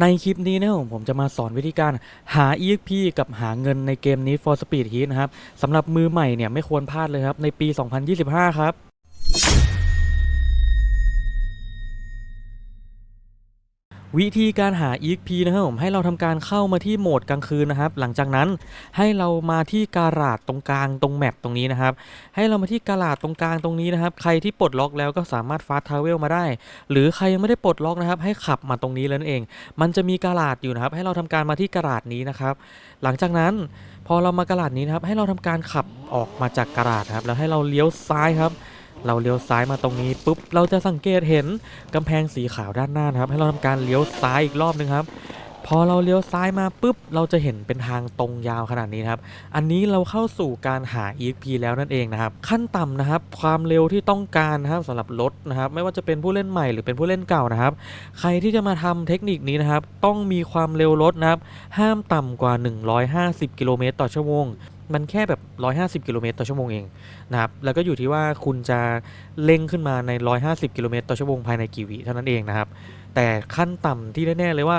ในคลิปนี้นะครับผมผมจะมาสอนวิธีการหา EXP กับหาเงินในเกมนี้ For Speed Heat นะครับสำหรับมือใหม่เนี่ยไม่ควรพลาดเลยครับ ในปี 2025 ครับ วิธีการหา EXP นะครับผมให้เราทำการเข้ามาที่โหมดกลางคืนนะครับ หลังจากนั้นให้เรามาที่การาดตรงกลางตรงแมปตรงนี้นะครับ ให้เรามาที่การาดตรงกลางตรงนี้นะครับ ใครที่ปลดล็อกแล้วก็สามารถฟาสต์ทราเวลมาได้ หรือใครยังไม่ได้ปลดล็อกนะครับ ให้ขับมาตรงนี้แล้วนั่นเอง มันจะมีการาดอยู่นะครับ ให้เราทำการมาที่การาดนี้นะครับ หลังจากนั้นพอเรามากระดาษนี้นะครับ ให้เราทำการขับออกมาจากกระดาษครับ แล้วให้เราเลี้ยวซ้ายครับ เราเลี้ยวซ้ายมาตรงนี้ปุ๊บเราจะสังเกตเห็นกำแพงสีขาวด้านหน้านะครับ ให้เราทำการเลี้ยวซ้ายอีกรอบหนึงครับ พอเราเลี้ยวซ้ายมาปุ๊บเราจะเห็นเป็นทางตรงยาวขนาดนี้นครับ อันนี้เราเข้าสู่การหา EXP แล้วนั่นเองนะครับ ขั้นต่ำนะครับ ความเร็วที่ต้องการนะครับสำหรับรถนะครับ ไม่ว่าจะเป็นผู้เล่นใหม่หรือเป็นผู้เล่นเก่านะครับ ใครที่จะมาทำเทคนิคนี้นะครับ ต้องมีความเร็วรถนะครับ ห้ามต่ำกว่า 150 กิโลเมตรต่อชั่วโมง มันแค่แบบ 150 กิโลเมตรต่อชั่วโมงเองนะครับ แล้วก็อยู่ที่ว่าคุณจะเร่งขึ้นมาใน 150 กิโลเมตรต่อชั่วโมงภายในกี่วิเท่านั้นเองนะครับ แต่ขั้นต่ำที่แน่ๆเลยว่า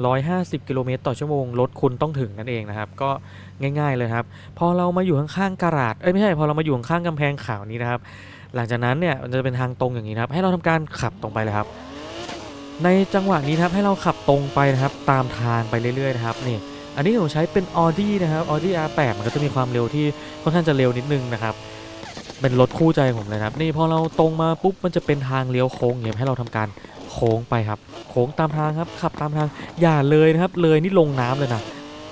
150 กิโลเมตรต่อชั่วโมงรถคุณต้องถึงนั่นเองนะครับ ก็ง่าย ๆเลยครับ พอเรามาอยู่ข้างๆการาดเอ้ยไม่ใช่ พอเรามาอยู่ข้างๆกำแพงขาวนี้นะครับ หลังจากนั้นเนี่ยมันจะเป็นทางตรงอย่างนี้นะครับ ให้เราทำการขับตรงไปเลยครับ ในจังหวะนี้นะครับให้เราขับตรงไปนะครับ ตามทางไปเรื่อยๆนะครับนี่ อันนี้ผมใช้เป็น Audi นะครับ Audi R8 มันก็จะมีความเร็วที่ค่อนข้างจะเร็วนิดนึงนะครับเป็นรถคู่ใจผมเลยนะครับนี่พอเราตรงมาปุ๊บมันจะเป็นทางเลี้ยวโค้งเนี่ยให้เราทำการโค้งไปครับ โค้งตามทางครับขับตามทางอย่าเลยนะครับเลยนี่ลงน้ำเลยนะ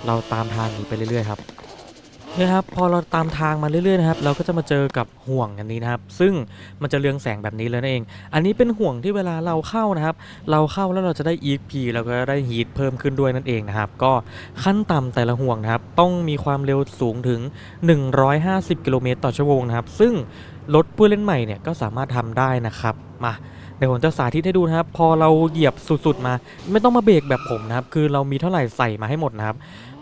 เราตามทางนี้ไปเรื่อยๆครับ นี่ยครับพอเราตามทางมาเรื่อยๆนะครับเราก็จะมาเจอกับห่วงอันนี้นะครับ ซึ่งมันจะเรืองแสงแบบนี้เลยนั่นเอง อันนี้เป็นห่วงที่เวลาเราเข้านะครับ เราเข้าแล้วเราจะได้ E.P. แล้วก็ได้ฮีทเพิ่มขึ้นด้วยนั่นเองนะครับ ก็ขั้นต่ำแต่ละห่วงนะครับ ต้องมีความเร็วสูงถึง 150 กิโลเมตรต่อชั่วโมงนะครับ ซึ่งรถผู้เล่นใหม่เนี่ยก็สามารถทำได้นะครับมาเดี๋ยวผมจะสาธิตให้ดูนะครับ พอเราเหยียบสุดๆมา ไม่ต้องมาเบรกแบบผมนะครับ คือเรามีเท่าไหร่ใส่มาให้หมดนะครับ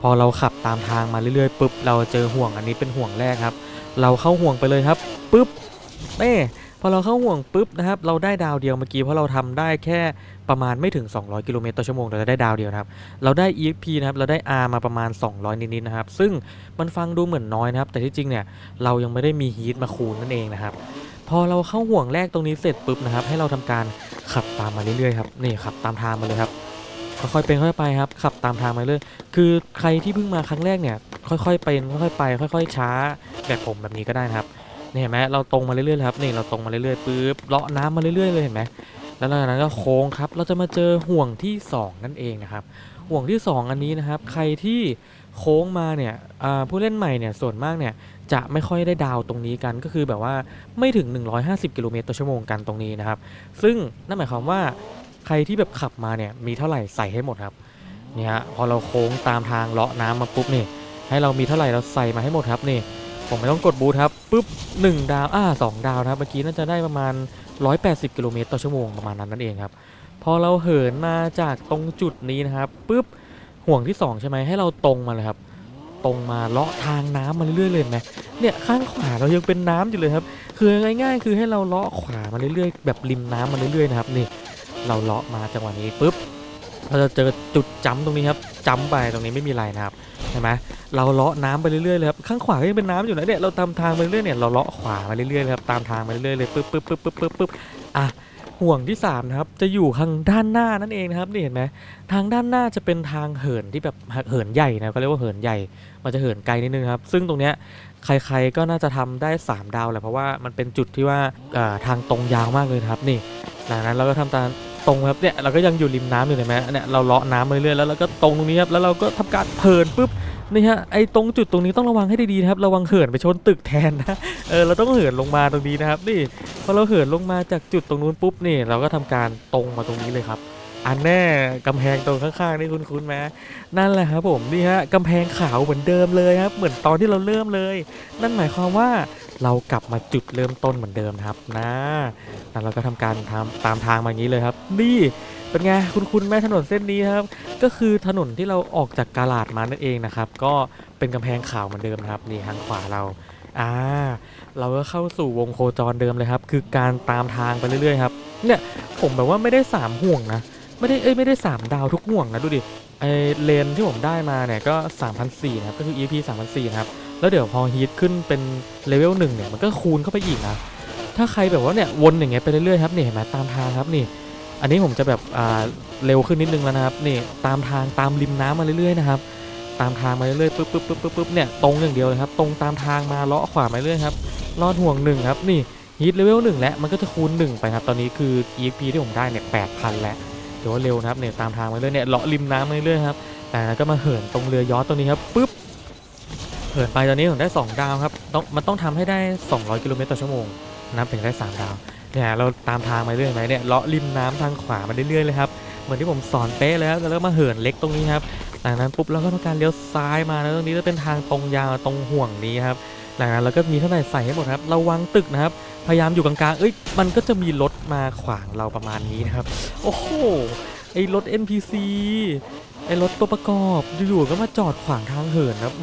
อเราขับตามทางมาเรื่อยๆปุ๊บเราเจอห่วงอันนี้เป็นห่วงแรกครับ เราเข้าห่วงไปเลยครับปุ๊บเน่พอเราเข้าห่วงปุ๊บนะครับเราได้ดาวเดียวเมื่อกี้เพราะเราทำได้แค่ประมาณไม่ถึง 200 กิโลเมตรต่อชั่วโมงเราจะได้ดาวเดียวนะครับ เราได้ EXP นะครับเราได้ R มาประมาณ 200 นิดๆนะครับ ซึ่งมันฟังดูเหมือนน้อยนะครับ แต่ที่จริงเนี่ยเรายังไม่ได้มีฮีทมาคูณนั่นเองนะครับ พอเราเข้าห่วงแรกตรงนี้เสร็จปุ๊บนะครับ ให้เราทำการขับตามมาเรื่อยๆครับนี่ขับตามทางมาเลยครับ ค่อยๆเป็นค่อยๆไปครับขับตามทางมาเรื่อยคือใครที่เพิ่งมาครั้งแรกเนี่ย ค่อยๆเป็นค่อยๆไป ค่อย ๆ ช้าแบบผมแบบนี้ก็ได้นะครับนี่เห็นไหมเราตรงมาเรื่อยๆครับนี่เราตรงมาเรื่อยๆปุ๊บเลาะน้ำมาเรื่อยๆเลยเห็นไหมแล้วหลังจากนั้นก็โค้งครับ เราจะมาเจอห่วงที่ 2 นั่นเองนะครับ ห่วงที่ 2 อันนี้นะครับ ใครที่โค้งมาเนี่ยผู้เล่นใหม่เนี่ยส่วนมากเนี่ยจะไม่ค่อยได้ดาวตรงนี้กันก็คือแบบว่าไม่ถึง 150 กิโลเมตรต่อชั่วโมงกันตรงนี้นะครับ ซึ่งนั่นหมายความว่า ใครที่แบบขับมาเนี่ยมีเท่าไหร่ใส่ให้หมดครับเนี่ยฮะพอเราโค้งตามทางเลาะน้ำมาปุ๊บนี่ ให้เรามีเท่าไหร่เราใส่มาให้หมดครับนี่ ผมไม่ต้องกดบูทครับปุ๊บ1ดาวอ่า2ดาวนะครับเมื่อกี้น่าจะได้ประมาณ 180 กิโลเมตรต่อชั่วโมงประมาณนั้นนั่นเองครับ พอเราเหินมาจากตรงจุดนี้นะครับปุ๊บห่วงที่ 2 ใช่ไหมให้เราตรงมาเลยครับ ตรงมาเลาะทางน้ำมาเรื่อยๆเลยไหมเนี่ยข้างขวาเรายังเป็นน้ำอยู่เลยครับ คือง่ายๆ คือให้เราเลาะขวามาเรื่อยๆ แบบริมน้ำมาเรื่อยๆนะครับนี่ เราเลาะมาจังหวะนี้ปุ๊บเราจะเจอจุดจ้ำตรงนี้ครับจ้ำไปตรงนี้ไม่มีอะไรนะครับเห็นไหมเราเลาะน้ำไปเรื่อยๆเลยครับข้างขวาก็ยังเป็นน้ำอยู่นะเนี่ยเราตามทางไปเรื่อยเนี่ยเราเลาะขวามาเรื่อยๆเลยครับตามทางมาเรื่อยๆเลยปุ๊บปุ๊บปุ๊บปุ๊บปุ๊บปุ๊บอะห่วงที่สามนะครับจะอยู่ข้างด้านหน้านั่นเองนะครับนี่เห็นไหมทางด้านหน้าจะเป็นทางเหินที่แบบเหินใหญ่นะเขาเรียกว่าเหินใหญ่มันจะเหินไกลนิดนึงครับ ซึ่งตรงเนี้ยใครๆก็น่าจะทำได้ 3 ดาวแหละเพราะว่ามันเป็นจุดที่ว่าทางตรงยาวมากเลยครับนี่หลังนั้นเราก็ทำตาม ตรงครับเนี่ยเราก็ยังอยู่ริมน้ำอยู่เห็นไหมเนี่ยเราเลาะน้ำมาเรื่อยๆแล้วเราก็ตรงตรงนี้ครับแล้วเราก็ทำการเหินปุ๊บนี่ฮะไอ้ตรงจุดตรงนี้ต้องระวังให้ดีๆนะครับระวังเหินไปชนตึกแทนนะเออเราต้องเหินลงมาตรงนี้นะครับนี่พอเราเหินลงมาจากจุดตรงนู้นปุ๊บนี่เราก็ทำการตรงมาตรงนี้เลยครับ อันแน่กำแพงตรงข้างๆนี่คุ้นๆไหมนั่นแหละครับผมนี่ฮะกำแพงขาวเหมือนเดิมเลยครับ เหมือนตอนที่เราเริ่มเลย นั่นหมายความว่าเรากลับมาจุดเริ่มต้นเหมือนเดิมครับนะแล้วเราก็ทำการทำตามทางมาอย่างนี้เลยครับ นี่เป็นไงคุณคุณแม่ถนนเส้นนี้ครับ ก็คือถนนที่เราออกจากกาลาดมานั่นเองนะครับ ก็เป็นกำแพงขาวเหมือนเดิมครับ นี่ทางขวาเราอ่าเราก็เข้าสู่วงโคจรเดิมเลยครับ คือการตามทางไปเรื่อยๆครับ เนี่ยผมแบบว่าไม่ได้สามห่วงนะ ไม่ได้เอ้ยไม่ได้ 3 ดาวทุกห่วงนะดูดิไอเลนที่ผมได้มาเนี่ยก็3,004นะครับก็คือ EP 3,004นะครับแล้วเดี๋ยวพอฮีทขึ้นเป็นเลเวลหนึ่งเนี่ยมันก็คูณเข้าไปอีกนะถ้าใครแบบว่าเนี่ยวนอย่างเงี้ยไปเรื่อยๆครับนี่เห็นไหมตามทางครับนี่ อันนี้ผมจะแบบอ่าเร็วขึ้นนิดนึงแล้วนะครับนี่ตามทางตามริมน้ำมาเรื่อยๆนะครับตามทางมาเรื่อยๆปุ๊บปุ๊บปุ๊บปุ๊บปุ๊บเนี่ยตรงอย่างเดียวเลยครับตรงตามทางมาเลาะขวามาเรื่อยครับลอดห่วงหนึ่งครับนี่ฮีทเลเวลหนึ่งแล้วมันก็จะคูณหนึ่งไปครับตอนนี้คือ EP ที่ผมได้เนี่ยแปดพันแล้ว เดี๋ยวว่าเร็วนะครับเนี่ยตามทางมาเรื่อยเนี่ยเลาะริมน้ำมาเรื่อยๆครับแต่ก็มาเหินตรงเรือยอชต์ตรงนี้ครับปุ๊บเหินไปตอนนี้ผมได้ 2 ดาวครับต้องมันต้องทำให้ได้ 200 กิโลเมตรต่อชั่วโมงนับถึงได้ 3 ดาวเนี่ยเราตามทางมาเรื่อยไหมเนี่ยเลาะริมน้ำทางขวามาเรื่อยๆเลยครับเหมือนที่ผมสอนเป๊ะเลยครับแล้วก็มาเหินเล็กตรงนี้ครับจากนั้นปุ๊บเราก็ทำการเลี้ยวซ้ายมาแล้วตรงนี้จะเป็นทางตรงยาวตรงห่วงนี้ครับหลังนั้นเราก็มีเท่าไหร่ใส่ให้หมดครับระวังตึกนะครับ พยายามอยู่กลางๆ เอ้ย มันก็จะมีรถมาขวางเราประมาณนี้นะครับ โอ้โห ไอ้รถ NPC ไอ้รถตัวประกอบอยู่ๆก็มาจอดขวางทางเหินครับ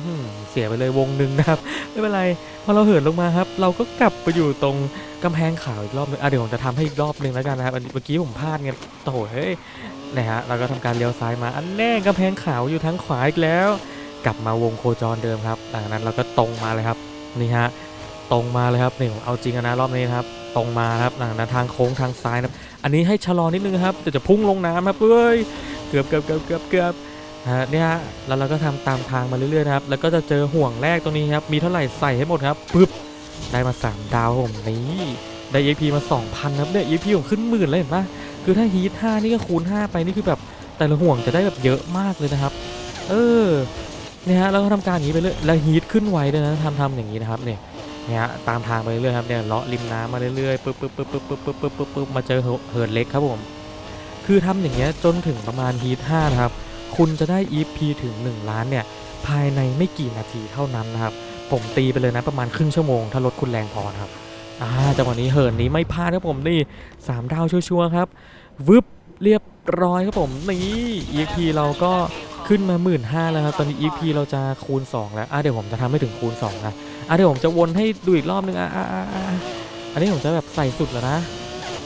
เสียไปเลยวงหนึ่งนะครับ ไม่เป็นไรพอเราเหินลงมาครับ เราก็กลับไปอยู่ตรงกำแพงขาวอีกรอบหนึงอะเดี๋ยวผมจะทำให้อีกรอบหนึงแล้วกันนะครับเมื่อกี้ผมพลาดไงโอ้โหเฮ้ยนะฮะเราก็ทำการเลี้ยวซ้ายมาอันแน่กำแพงขาวอยู่ทางขวาอีกแล้ว กลับมาวงโคจรเดิมครับหลังจากนั้นเราก็ตรงมาเลยครับนี่ฮะ ตรงมาเลยครับนี่เอาจริงนะรอบนี้นครับ ตรงมาครับนั้นทางโค้งทางซ้ายนะครับอันนี้ให้ชะลอนิดนึงครับเดี๋ยวจะพุ่งลงน้ำครับเอ้ยเกือบเกือบเกือบเกือบเกือบฮะเนี่ยแล้วเราก็ทำตามทางมาเรื่อยๆนะครับแล้วก็จะเจอห่วงแรกตรงนี้ครับมีเท่าไหร่ใส่ให้หมดครับปึ๊บได้มา 3 ดาวผมนี่ได้ EP มา 2,000ครับเนี่ย EP ผมขึ้นหมื่นเลยเห็นปะคือถ้าฮีท5นี่ก็คูณ 5 ไปนี่คือแบบแต่ละห่วงจะได้แบบเยอะมากเลยนะครับ เออเนี่ยฮะเราก็ทำการอย่างนี้ไปเรื่อยแล้วฮีทขึ้นไวด้วยนะทำทำอย่างนี้นะครับเนี่ย เนี่ยฮะตามทางไปเรื่อยๆครับเนี่ยเลาะริมน้ำมาเรื่อยๆปึ๊บปึ๊บปึ๊บปึ๊บปึ๊บปึ๊บปึ๊บปึ๊บปึ๊บมาเจอเหินเล็กครับผม คือทำอย่างเงี้ยจนถึงประมาณฮีท5นะครับ คุณจะได้ EP ถึง 1 ล้านเนี่ยภายในไม่กี่นาทีเท่านั้นนะครับ ผมตีไปเลยนะประมาณครึ่งชั่วโมง ถ้ารถคุณแรงพอครับอ่าจังหวะนี้เหินนี้ไม่พลาดครับผมนี่3ดาวชัวร์ครับวึบเรียบร้อยครับผมนี่ EP เราก็ขึ้นมา 1 5ื่นแล้วครับ ตอนนี้ EP เราจะคูณ 2 แล้วอะเดี๋ยวผมจะทำให้ถึงคูณ 2 นะ อะเดี๋ยวผมจะวนให้ดูอีกรอบนึงอะอะอะอันนี้ผมจะแบบใส่สุดแล้วนะ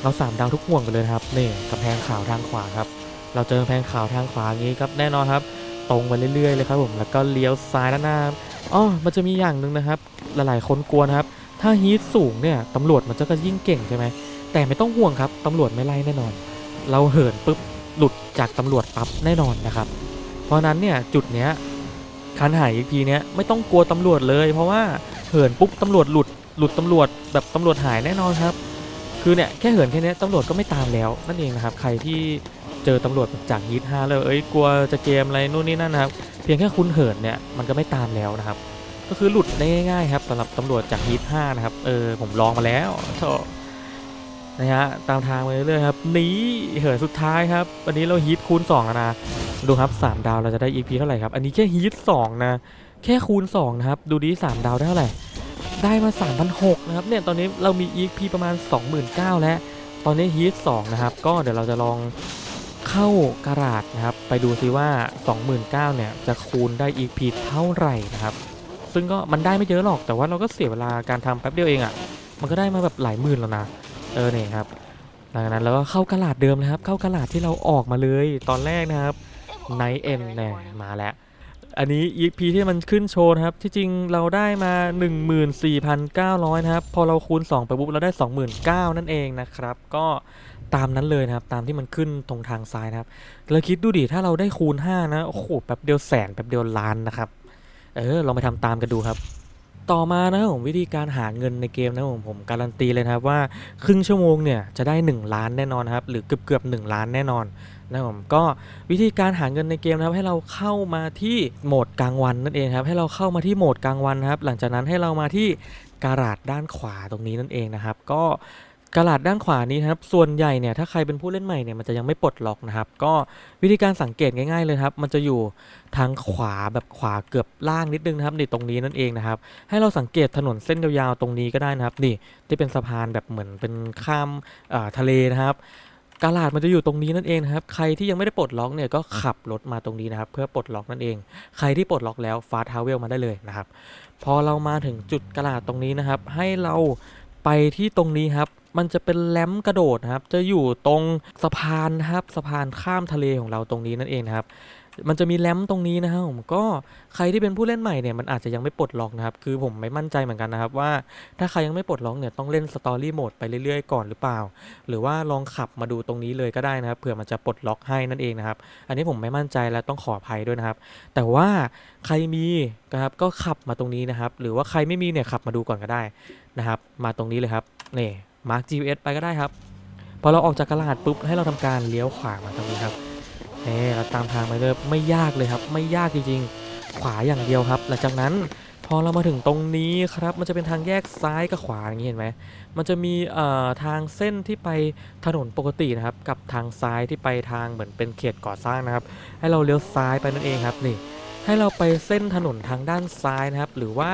เราสามดาวทุกห่วงไปเลยครับนี่กำแพงขาวทางขวาครับ เราเจอกำแพงขาวทางขวาอย่างนี้ครับแน่นอนครับ ตรงไปเรื่อยๆเลยครับผมแล้วก็เลี้ยวซ้ายด้านหน้าอ๋อมันจะมีอย่างหนึ่งนะครับ หลายๆคนกลัวนะครับ ถ้าฮีทสูงเนี่ยตำรวจมันจะก็ยิ่งเก่งใช่ไหมแต่ไม่ต้องห่วงครับตำรวจไม่ไล่แน่นอน เราเหินปุ๊บหลุดจากตำรวจปั๊บแน่นอนนะครับ เพราะนั้นเนี่ยจุดเนี้ย คันหายอีกทีเนี้ยไม่ต้องกลัวตำรวจเลย เพราะว่าเหินปุ๊บตำรวจหลุดหลุดตำรวจแบบตำรวจหายแน่นอนครับ คือเนี่ยแค่เหินแค่นี้ตำรวจก็ไม่ตามแล้วนั่นเองนะครับ ใครที่เจอตำรวจจากฮีทห้าแล้วเอ้ยกลัวจะเกมอะไรนู่นนี่นั่นนะครับ เพียงแค่คุณเหินเนี่ยมันก็ไม่ตามแล้วนะครับ ก็คือหลุดได้ง่ายๆครับสำหรับตำรวจจากฮีทห้านะครับเออผมลองมาแล้วโธ่ นะฮะตามทางไปเรื่อยๆครับนี้เหินสุดท้ายครับวันนี้เราฮีทคูณ2แล้วนะดูครับ 3 ดาวเราจะได้ EP เท่าไหร่ครับ อันนี้แค่ฮีท2นะ แค่คูณ2นะครับ ดูดี3ดาวได้เท่าไหร่ ได้มา 3,600นะครับ เนี่ย ตอนนี้เรามี EP ประมาณ 29,000 แล้ว ตอนนี้ฮีท2นะครับ ก็เดี๋ยวเราจะลองเข้ากระดาษนะครับ ไปดูซิว่า 29,000 เนี่ย จะคูณได้ EP เท่าไหร่นะครับ ซึ่งก็มันได้ไม่เยอะหรอก แต่ว่าเราก็เสียเวลาการทำแป๊บเดียวเองอะ่ะ มันก็ได้มาแบบหลายหมื่นแล้วนะ เออเนี่ยครับ หลังจากนั้นเราก็เข้ากระดาษเดิมนะครับ เข้ากระดาษที่เราออกมาเลยตอนแรกนะครับไนเอ็นเนี่ยมาแล้ว อันนี้ EP ที่มันขึ้นโชว์นะครับ ที่จริงเราได้มา 14,900 นะครับ พอเราคูณ 2 ไปปุ๊บเราได้ 29,000 นั่นเองนะครับ ก็ตามนั้นเลยนะครับ ตามที่มันขึ้นตรงทางซ้ายนะครับเราคิดดูดิถ้าเราได้คูณ 5 นะ โอ้โหแป๊บเดียวแสนแป๊บเดียวล้านนะครับ เออลองไปทำตามกันดูครับ ต่อมานะครับผมวิธีการหาเงินในเกมนะครับผมผมการันตีเลยนะครับว่าครึ่งชั่วโมงเนี่ยจะได้ 1 ล้านแน่นอนครับหรือเกือบเกือบหล้านแน่นอนนะครับผมก็วิธีการหาเงินในเกมนะครับให้เราเข้ามาที่โหมดกลางวันนั่นเองครับให้เราเข้ามาที่โหมดกลางวันครับหลังจากนั้นให้เรามาที่การาดด้านขวาตรงนี้นั่นเองนะครับ ก็ การาดด้านขวานี้นะครับ ส่วนใหญ่เนี่ยถ้าใครเป็นผู้เล่นใหม่เนี่ยมันจะยังไม่ปลดล็อกนะครับ ก็วิธีการสังเกตง่ายๆเลยครับ มันจะอยู่ทางขวาแบบขวาเกือบล่างนิดนึงนะครับนี่ตรงนี้นั่นเองนะครับ ให้เราสังเกตถนนเส้นยาวๆตรงนี้ก็ได้นะครับ นี่ที่เป็นสะพานแบบเหมือนเป็นข้ามทะเลนะครับกาลาดมันจะอยู่ตรงนี้นั่นเองนะครับ ใครที่ยังไม่ได้ปลดล็อกเนี่ยก็ขับรถมาตรงนี้นะครับ เพื่อปลดล็อกนั่นเอง ใครที่ปลดล็อกแล้วฟาทาวเวลมาได้เลยนะครับ พอเรามาถึงจุดกาลาดตรงนี้นะครับ ให้เรา ไปที่ตรงนี้ครับ มันจะเป็นแลมกระโดดครับ จะอยู่ตรงสะพานครับ สะพานข้ามทะเลของเราตรงนี้นั่นเองครับ มันจะมีแลมตรงนี้นะครับผมก็ใครที่เป็นผู้เล่นใหม่เนี่ยมันอาจจะยังไม่ปลดล็อกนะครับ คือผมไม่มั่นใจเหมือนกันนะครับว่าถ้าใครยังไม่ปลดล็อกเนี่ยต้องเล่นสตอรี่โหมดไปเรื่อยๆก่อนหรือเปล่า หรือว่าลองขับมาดูตรงนี้เลยก็ได้นะครับเผื่อมันจะปลดล็อกให้นั่นเองนะครับ อันนี้ผมไม่มั่นใจและต้องขออภัยด้วยนะครับ แต่ว่าใครมีนะครับก็ขับมาตรงนี้นะครับ หรือว่าใครไม่มีเนี่ยขับมาดูก่อนก็ได้นะครับ มาตรงนี้เลยครับนี่มาร์ก GPS ไปก็ได้ครับพอเราออกจากกระลาดปุ๊บให้เราทำการเลี้ยวขวามาตรงนี้ครับ นี่เราตามทางไปเลยไม่ยากเลยครับ ไม่ยากจริงๆ ขวาอย่างเดียวครับ หลังจากนั้นพอเรามาถึงตรงนี้ครับ มันจะเป็นทางแยกซ้ายกับขวาอย่างนี้เห็นไหมมันจะมีเอ่อทางเส้นที่ไปถนนปกตินะครับ กับทางซ้ายที่ไปทางเหมือนเป็นเขตก่อสร้างนะครับ ให้เราเลี้ยวซ้ายไปนั่นเองครับนี่ ให้เราไปเส้นถนนทางด้านซ้ายนะครับ หรือว่า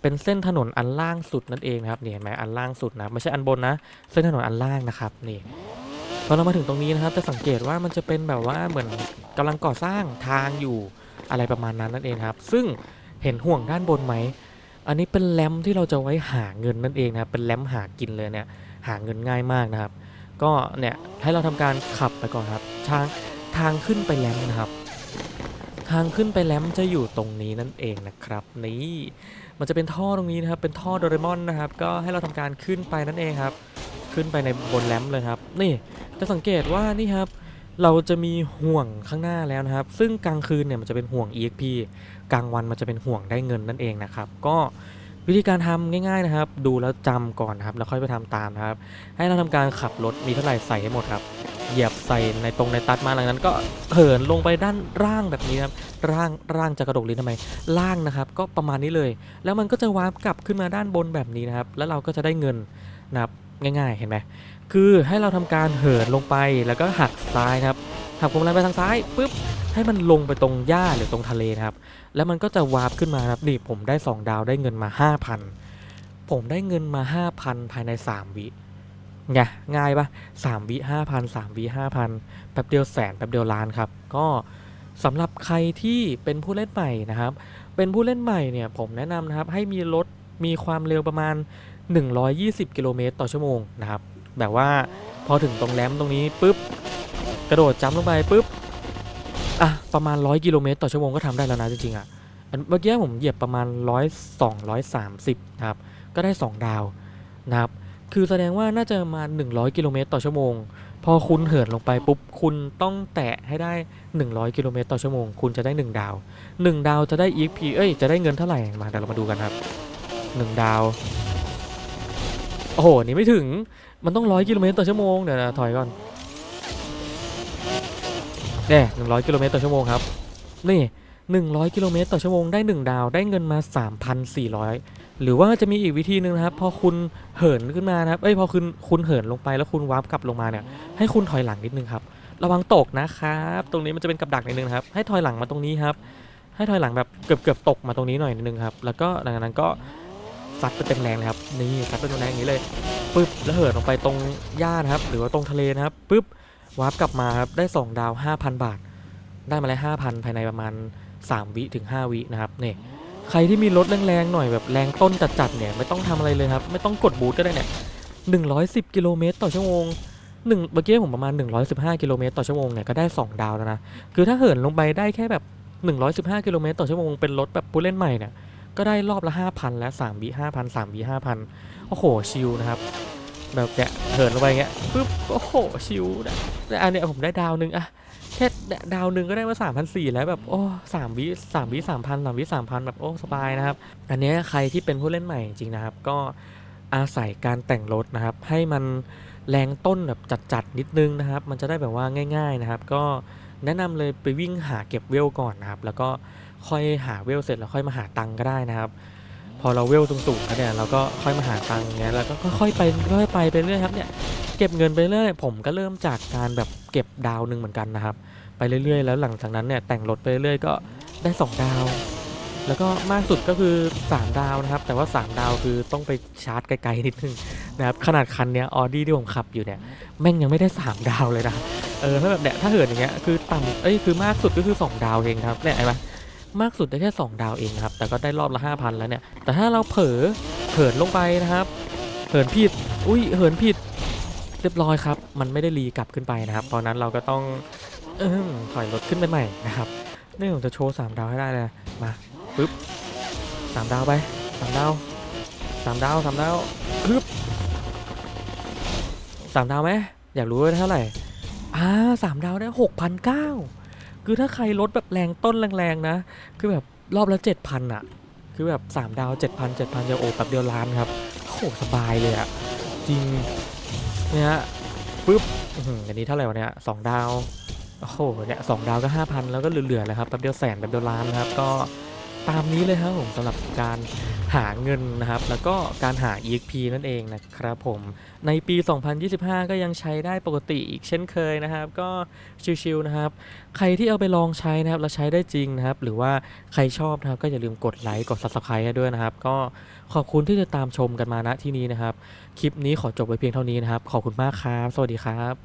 เป็นเส้นถนนอันล่างสุดนั่นเองนะครับนี่เห็นไหมอันล่างสุดนะไม่ใช่อันบนนะ เส้นถนนอันล่างนะครับนี่ พอเรามาถึงตรงนี้นะครับจะสังเกตว่ามันจะเป็นแบบว่าเหมือนกำลังก่อสร้างทางอยู่อะไรประมาณนั้นนั่นเองครับ ซึ่งเห็นห่วงด้านบนไหม อันนี้เป็นแรมที่เราจะไว้หาเงินนั่นเองนะครับ เป็นแรมหากินเลยเนี่ย หาเงินง่ายมากนะครับ ก็เนี่ยให้เราทำการขับไปก่อนครับ ทางทางขึ้นไปแรมนะครับ ทางขึ้นไปแรมจะอยู่ตรงนี้นั่นเองนะครับ นี่ มันจะเป็นท่อตรงนี้นะครับ เป็นท่อโดเรมอนนะครับ ก็ให้เราทำการขึ้นไปนั่นเองครับ ขึ้นไปในบนแรมเลยครับ นี่จะสังเกตว่านี่ครับ เราจะมีห่วงข้างหน้าแล้วนะครับ ซึ่งกลางคืนเนี่ยมันจะเป็นห่วง EXP กลางวันมันจะเป็นห่วงได้เงินนั่นเองนะครับ ก็วิธีการทำง่ายๆนะครับ ดูแล้วจำก่อนนะครับแล้วค่อยไปทำตามนะครับ ให้เราทำการขับรถมีเท่าไหร่ใส่ให้หมดครับ เหยียบใส่ในตรงในตัดมาหลังนั้น ก็เหินลงไปด้านล่างแบบนี้ครับร่างร่างจะกระดกลิ้นทำไมล่างนะครับ ก็ประมาณนี้เลย แล้วมันก็จะวาร์ปกลับขึ้นมาด้านบนแบบนี้นะครับ แล้วเราก็จะได้เงินนะครับ ง่ายๆ เห็นไหมคือให้เราทำการเหินลงไปแล้วก็หักซ้ายนะครับหักพวงมาลัยไปทางซ้ายปุ๊บให้มันลงไปตรงหญ้าหรือตรงทะเลนะครับ แล้วมันก็จะวาร์ปขึ้นมาครับนี่ผมได้ 2 ดาวได้เงินมา 5,000 ผมได้เงินมา 5,000 ภายใน 3 วิไงง่ายปะ3วิ5,000 3วิ5,000 แป๊บเดียวแสนแป๊บเดียวล้านครับ ก็สำหรับใครที่เป็นผู้เล่นใหม่นะครับ เป็นผู้เล่นใหม่เนี่ยผมแนะนำนะครับให้มีรถมีความเร็วประมาณ 120 กิโลเมตรต่อชั่วโมงนะครับ แบบว่าพอถึงตรงแรมตรงนี้ปุ๊บ กระโดดจัมป์ลงไปปุ๊บ อะ ประมาณ 100 กิโลเมตรต่อชั่วโมงก็ทำได้แล้วนะจริงๆอะเมื่อกี้ผมเหยียบประมาณ 100 230นะครับ ก็ได้ 2 ดาวนะครับ คือแสดงว่าน่าจะมา 100 กิโลเมตรต่อชั่วโมง พอคุณเหินลงไปปุ๊บ คุณต้องแตะให้ได้ 100 กิโลเมตรต่อชั่วโมง คุณจะได้ 1 ดาว 1 ดาวจะได้ EP เอ้ย จะได้เงินเท่าไหร่ มาเดี๋ยวเรามาดูกันครับ 1 ดาว โอ้โห นี่ไม่ถึง มันต้อง100กิโลเมตรต่อชั่วโมง เดี๋ยวนะถอยก่อนเนี่ยหนึ่งร้อยกิโลเมตรต่อชั่วโมงครับ นี่หนึ่งร้อยกิโลเมตรต่อชั่วโมงได้หนึ่งดาว ได้เงินมาสามพันสี่ร้อยหรือว่าจะมีอีกวิธีหนึ่งนะครับ พอคุณเหินขึ้นมานะครับ เอ้ย พอคุณคุณเหินลงไปแล้วคุณวาร์ปกลับลงมาเนี่ย ให้คุณถอยหลังนิดนึงครับ ระวังตกนะครับ ตรงนี้มันจะเป็นกับดักนิดนึงครับ ให้ถอยหลังมาตรงนี้ครับ ให้ถอยหลังแบบเกือบเกือบตกมาตรงนี้หน่อยนิดนึงครับ แล้วก็หลังจากนั้นก็ ซัดไปเต็มแรงเลยครับนี่ซัดไปเต็มแรงอย่างนี้เลยปึ๊บแล้วเหินลงไปตรงหญ้านะครับ หรือว่าตรงทะเลนะครับปึ๊บวาร์ปกลับมาครับได้ 2 ดาว 5,000 บาท ได้มาแล้ว5,000 ภายในประมาณ 3 วิถึง 5 วินะครับนี่ใครที่มีรถแรงๆหน่อยแบบแรงต้นจัดๆเนี่ยไม่ต้องทำอะไรเลยครับ ไม่ต้องกดบูทก็ได้เนี่ย110 กิโลเมตรต่อชั่วโมงหนึ่งเมื่อกี้ผมประมาณ 115 กิโลเมตรต่อชั่วโมงเนี่ยก็ได้ 2 ดาวแล้วนะ คือถ้าเหินลงไปได้แค่แบบ 115 กิโลเมตรต่อชั่วโมงเป็นรถแบบผู้เล่นใหม่เนี่ย ก็ได้รอบละ 5,000 และ3วิ5,000 3วิ5,000 โอ้โห ชิลนะครับ แบบเนี่ยเหินลงไปอย่างเงี้ยปุ๊บ โอ้โห ชิวนะแต่อันเนี้ยผมได้ดาวหนึ่งอะแค่ดาวหนึ่งก็ได้มาสามพันสี่แล้วแบบ โอ้สามวิสามวิสามพันสามวิสามพันแบบ โอ้สบายนะครับ อันเนี้ยใครที่เป็นผู้เล่นใหม่จริงนะครับ ก็อาศัยการแต่งรถนะครับ ให้มันแรงต้นแบบจัดๆนิดนึงนะครับ มันจะได้แบบว่าง่าย ๆนะครับ ก็แนะนำเลยไปวิ่งหาเก็บเวลก่อนนะครับ แล้วก็ ค่อยหาเวลเสร็จแล้วค่อยมาหาตังก็ได้นะครับ พอเราเวลสูงๆแล้วเนี่ยเราก็ค่อยมาหาตังเงี้ยแล้วก็ค่อยๆไปค่อยๆไปไปเรื่อยครับเนี่ยเก็บเงินไปเรื่อยผมก็เริ่มจากการแบบเก็บดาวหนึ่งเหมือนกันนะครับ ไปเรื่อยๆ แล้วหลังจากนั้นเนี่ยแต่งรถไปเรื่อยก็ได้ 2 ดาว แล้วก็มากสุดก็คือ 3 ดาวนะครับ แต่ว่า 3 ดาวคือต้องไปชาร์จไกลๆนิดนึงนะครับขนาดคันเนี้ยออดี้ที่ผมขับอยู่เนี่ยแม่งยังไม่ได้ 3 ดาวเลยนะเออถ้าแบบเนี่ยถ้าเหินอย่างเงี้ยคือต่ำเอ้ยคือมากสุดก็คือ 2 ดาวเองครับเนี่ยไอ้ปะ มากสุดได้แค่ 2 ดาวเองครับ แต่ก็ได้รอบละ 5,000 แล้วเนี่ย แต่ถ้าเราเผลอเผินลงไปนะครับ เหินผิด อุ้ย เหินผิด เรียบร้อยครับ มันไม่ได้รีกลับขึ้นไปนะครับ ตอนนั้นเราก็ต้องอถอยรถขึ้นไปใหม่นะครับนี่ผมจะโชว์สามดาวให้ได้เลย มาปึ๊บสามดาวไปสามดาวสามดาวสามดาวปึ๊บสามดาวไหมอยากรู้ว่าเท่าไหร่อ่าสามดาวได้หกพันเก้า คือถ้าใครลดแบบแรงต้นแรงๆนะ คือแบบรอบละเจ็ดพันอะคือแบบสามดาวเจ็ดพันเจ็ดพันจะโอบแบบเดียวล้านครับโอ้โหสบายเลยอะจริงเนี่ยปุ๊บอันนี้เท่าไหร่วะเนี่ยสองดาวโอ้โหเนี่ยสองดาวก็ห้าพันแล้วก็เหลือๆเลยครับแป๊บเดียวแสนแป๊บเดียวล้านครับก็ ตามนี้เลยครับผมสำหรับการหาเงินนะครับ แล้วก็การหา EXP นั่นเองนะครับผมในปี 2025 ก็ยังใช้ได้ปกติอีกเช่นเคยนะครับ ก็ชิวๆนะครับ ใครที่เอาไปลองใช้นะครับแล้วใช้ได้จริงนะครับ หรือว่าใครชอบนะครับ ก็อย่าลืมกดไลค์กด Subscribe ด้วยนะครับ ก็ขอบคุณที่จะตามชมกันมาณที่นี้นะครับ คลิปนี้ขอจบไว้เพียงเท่านี้นะครับ ขอบคุณมากครับ สวัสดีครับ